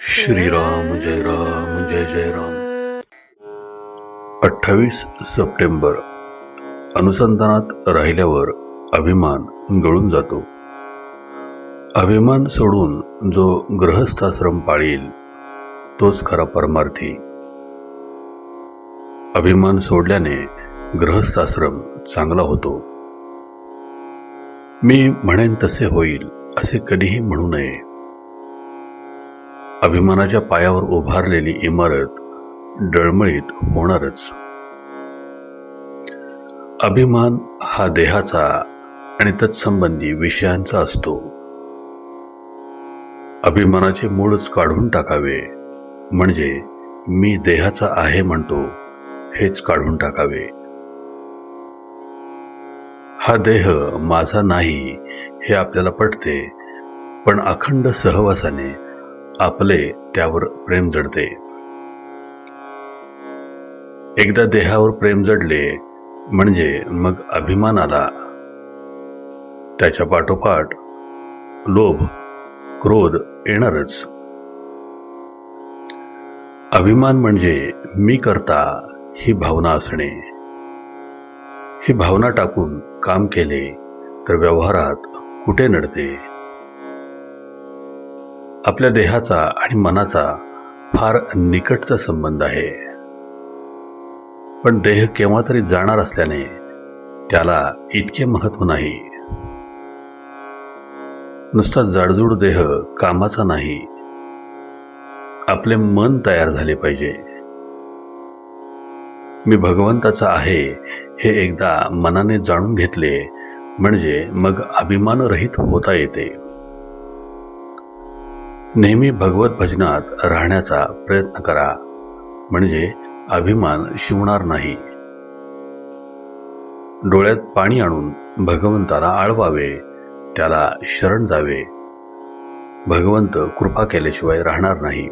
श्रीराम जय राम जय जय राम. अठ्ठावीस सप्टेंबर. अनुसंधानात राहिल्यावर अभिमान गळून जातो. अभिमान सोडून जो ग्रहस्थाश्रम पाळील तोच खरा परमार्थी. अभिमान सोडल्याने ग्रहस्थाश्रम चांगला होतो. मी म्हणेन तसे होईल असे कधीही म्हणू नये. अभिमानाच्या पायावर उभारलेली इमारत डळमळीत होणारच. अभिमान हा देहाचा आणि तत्संबंधी विषयांचा असतो. अभिमानाचे मूळच काढून टाकावे म्हणजे मी देहाचा आहे म्हणतो हेच काढून टाकावे. हा देह माझा नाही हे आपल्याला पटते पण अखंड सहवासाने आपले त्यावर प्रेम जडते. एकदा देहावर प्रेम जडले म्हणजे मग अभिमान आला. त्याच्या पाठोपाठ लोभ क्रोध येणारच. अभिमान म्हणजे मी करता ही भावना असणे. ही भावना टाकून काम केले तर व्यवहारात कुठे नडते? आपल्या देहाचा आणि मनाचा फार निकटचा संबंध आहे. पण देह केव्हा तरी जाणार असल्याने त्याला इतके महत्त्व नाही. नुसता जाडजूड देह कामाचा नाही. आपले मन तयार झाले पाहिजे. मी भगवंताचा आहे हे एकदा मनाने जाणून घेतले म्हणजे मग अभिमानरहित होता येते. नेहमी भगवत भजनात राहण्याचा प्रयत्न करा म्हणजे अभिमान शिवणार नाही. डोळ्यात पाणी आणून भगवंताला आळवावे त्याला शरण जावे. भगवंत कृपा केल्याशिवाय राहणार नाही.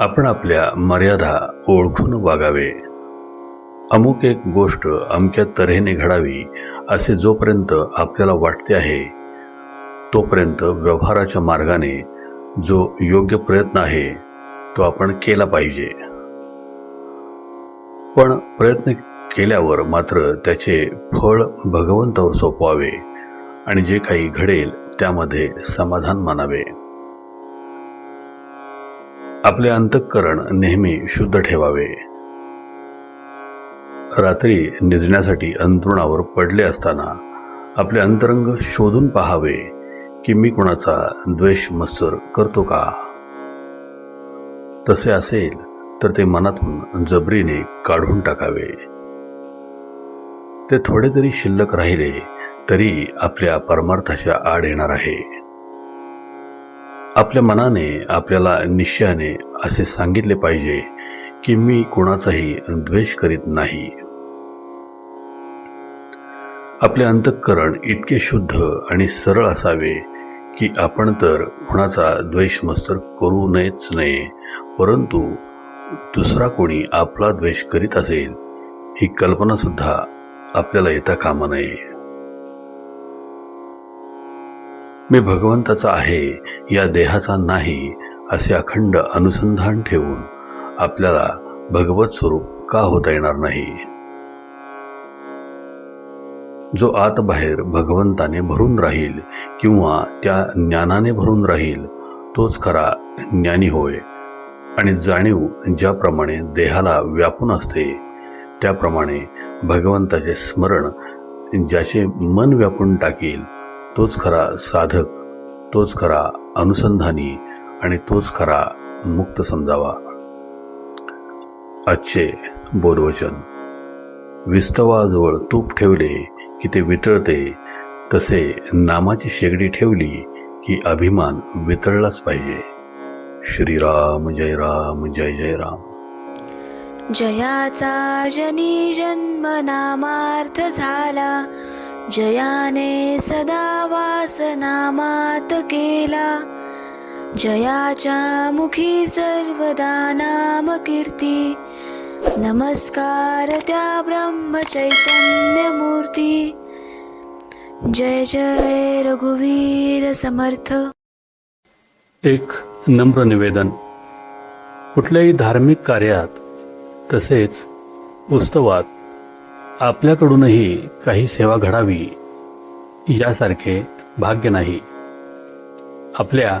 आपण आपल्या मर्यादा ओळखून वागावे. अमुक एक गोष्ट अमक्या तऱ्हेने घडावी असे जोपर्यंत आपल्याला वाटते आहे तोपर्यंत व्यवहाराच्या मार्गाने जो योग्य प्रयत्न आहे तो आपण केला पाहिजे. पण प्रयत्न केल्यावर मात्र त्याचे फळ भगवंतावर सोपवावे आणि जे काही घडेल त्यामध्ये समाधान मानावे. आपले अंतःकरण नेहमी शुद्ध ठेवावे. रात्री निजण्यासाठी अंतरुणावर पडले असताना आपले अंतरंग शोधून पाहावे की मी कुणाचा द्वेष मत्सर करतो का? तसे असेल तर ते मनातून जबरीने काढून टाकावे. ते थोडे तरी शिल्लक राहिले तरी आपल्या परमार्थाच्या आड येणार आहे. आपल्या मनाने आपल्याला निश्चयाने असे सांगितले पाहिजे की मी कुणाचाही द्वेष करीत नाही. आपले अंतःकरण इतके शुद्ध आणि सरळ असावे की आपण तर कुणाचा द्वेष मस्तर करू नयेच नये परंतु दुसरा कोणी आपला द्वेष करीत असेल ही कल्पना सुद्धा आपल्याला येता कामा नये. मी भगवंताचा आहे या देहाचा नाही असे अखंड अनुसंधान ठेवून आपल्याला भगवत स्वरूप का होता येणार नाही? जो आत बाहेर भगवंताने भरून राहील किंवा त्या ज्ञानाने भरून राहील तोच खरा ज्ञानी होय. आणि जाणीव ज्याप्रमाणे देहाला व्यापून असते त्याप्रमाणे भगवंताचे स्मरण ज्याचे मन व्यापून टाकेल तोच खरा साधक तोच खरा अनुसंधानी आणि तोच खरा मुक्त समजावा. आजचे बोलवचन विस्तवाजवळ तूप ठेवले की ते वितळते तसे नामाची शेगडी ठेवली की अभिमान वितळलाच पाहिजे. श्रीराम जय राम जय जय राम. जयाचा जनी जन्म नामार्थ झाला जयाने सदा वास नामात केला. जयाच्या मुखी सर्वदा नाम कीर्ती। नमस्कार त्या ब्रह्म चैतन्य मूर्ती। जय जय रघुवीर समर्थ। एक नम्र निवेदन। कुठल्याही धार्मिक कार्यात तसेच उत्सवात आपल्याकडूनही काही सेवा घडावी यासारखे भाग्य नाही. आपल्या